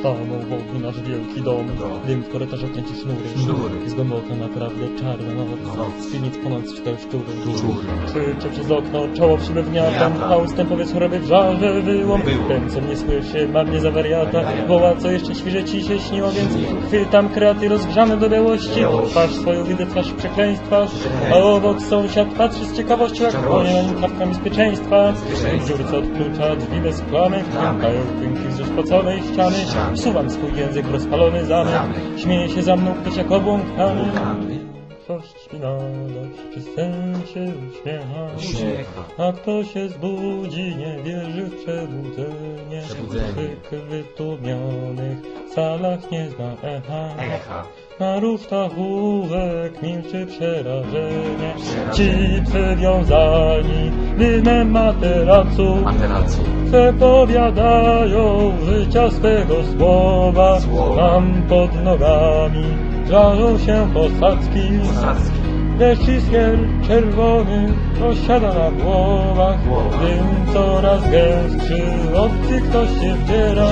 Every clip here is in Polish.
Stanął w ogniu nasz wielki dom, dym w korytarzu kręci sznury. Sznury. Jest głęboko naprawdę czarna noc, Noc. z piwnic ponad ściekają szczury. Szczury. Krzycze przez okno, czoło wgniata, Gniata. Faustem powiedz choroby w żarze wyłom. Ten, co mnie słyszy, ma mnie za wariata, Wariata. woła, co jeszcze świeże ci się śniło, więc chwytam kraty rozgrzane do białości, twarz swoją widzę, twarz przekleństwa, a obok sąsiad patrzy z ciekawością, jak płonie na nim klapka bezpieczeństwa. Dziurce od klucza, drzwi bez klamy, wpękają tynki wzdłuż ściany, Ściany. Wsuwam swój język w rozpalony zamek, śmieje się za mną ktoś jak obłąkany. Mi na dość przy sen się uśmiecha. A kto się zbudzi, nie wierzy w przebudzenie. W wytłumionych salach nie zna echa. Echa. Na rusztach łówek milczy przerażenie. Ci przywiązani dymem materacu Materacu. przepowiadają życia swego słowa. Słowa. Tam pod nogami żarzą się posadzki. Posadzki. Deszcz iskier czerwony osiada na głowach Głowach. Dym coraz gęstszy, obcy ktoś się wdziera.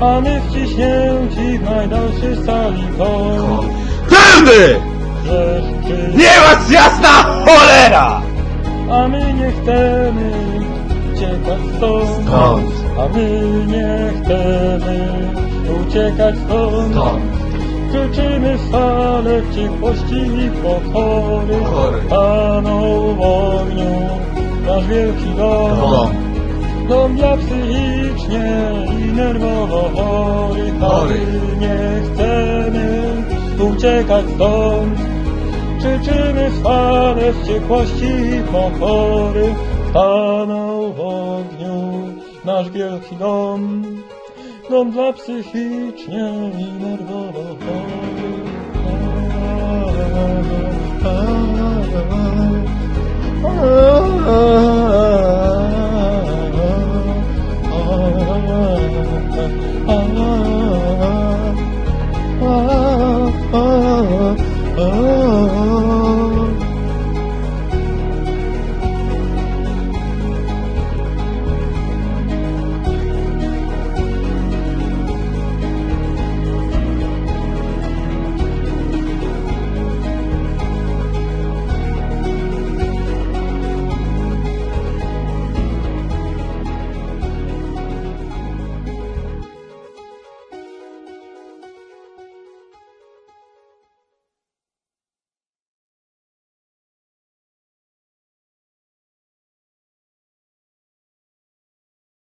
A my wciśnięci w najdalszy sali kąt Tędy! Nie was jasna cholera! a my nie chcemy uciekać stąd Stąd. A my nie chcemy uciekać stąd Stąd. Krzyczymy fale wściekłości i pokory Pokory. Stanął w ogniu nasz wielki dom Dom. Dom dla psychicznie i nerwowo Chorych. my nie chcemy uciekać stąd. Krzyczymy fale wściekłości i pokory. Stanął w ogniu nasz wielki dom. Dom dla psychicznie i nerwowo chorych